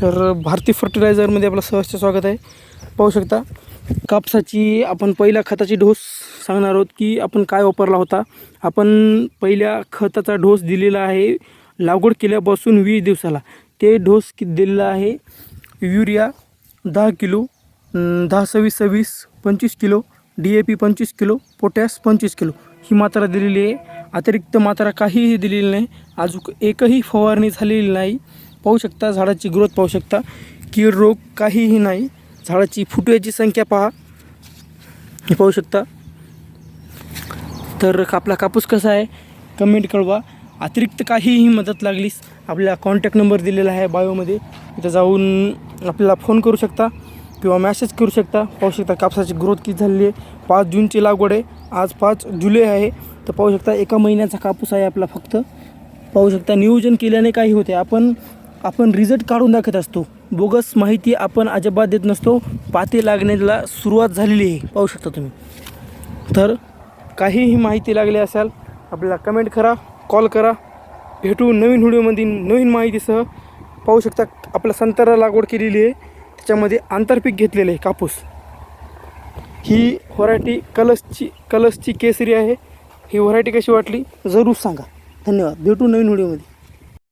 तर भारती फर्टिलायझरमध्ये आपलं सहर्ष स्वागत आहे. पाहू शकता कापसाची आपण पहिल्या खताची डोस सांगणार आहोत की आपण काय वापरला होता. आपण पहिल्या खताचा डोस दिलेला आहे लागवड केल्यापासून वीस दिवसाला. ते डोस कि दिलेला आहे? युरिया दहा किलो दहा सव्वीस सव्वीस पंचवीस किलो डी ए पी पंचवीस किलो पोटॅश पंचवीस किलो. ही मात्रा दिलेली आहे. अतिरिक्त मात्रा काहीही दिलेली नाही. अजून एकही फवारणी झालेली नाही. पाहू शकता झाडाची ग्रोथ पाहू शकता. कीड रोग काहीही नाही. झाडाची फुटव्याची संख्या पहा. हे पाहू शकता. तर आपला कापूस कसा आहे? कमेंट कळवा. अतिरिक्त काहीही मदत लागलीस आपला कॉन्टॅक्ट नंबर दिलेला आहे बायोमध्ये तिथं जाऊन आपल्याला फोन करू शकता किंवा मॅसेज करू शकता. पाहू शकता कापसाची ग्रोथ किती झालेली आहे. पाच जूनची लागवड आहे. आज पाच जुलै आहे. तर पाहू शकता एका महिन्याचा कापूस आहे आपला फक्त. पाहू शकता नियोजन केल्याने काही होते. आपण आपण रिझल्ट काढून दाखवत असतो. बोगस माहिती आपण अजिबात देत नसतो. पाते लागण्याला सुरुवात झालेली आहे. पाहू शकता तुम्ही. तर काहीही माहिती लागली असाल आपल्याला कमेंट करा कॉल करा. भेटू नवीन व्हिडिओमध्ये नवीन माहितीसह. पाहू शकता आपल्या संत्रा लागवड केलेली आहे. त्याच्यामध्ये आंतरपीक घेतलेलं आहे कापूस. ही व्हरायटी कलसची कलसची केसरी आहे. ही व्हरायटी कशी वाटली? जरूर सांगा. धन्यवाद. भेटू नवीन व्हिडिओमध्ये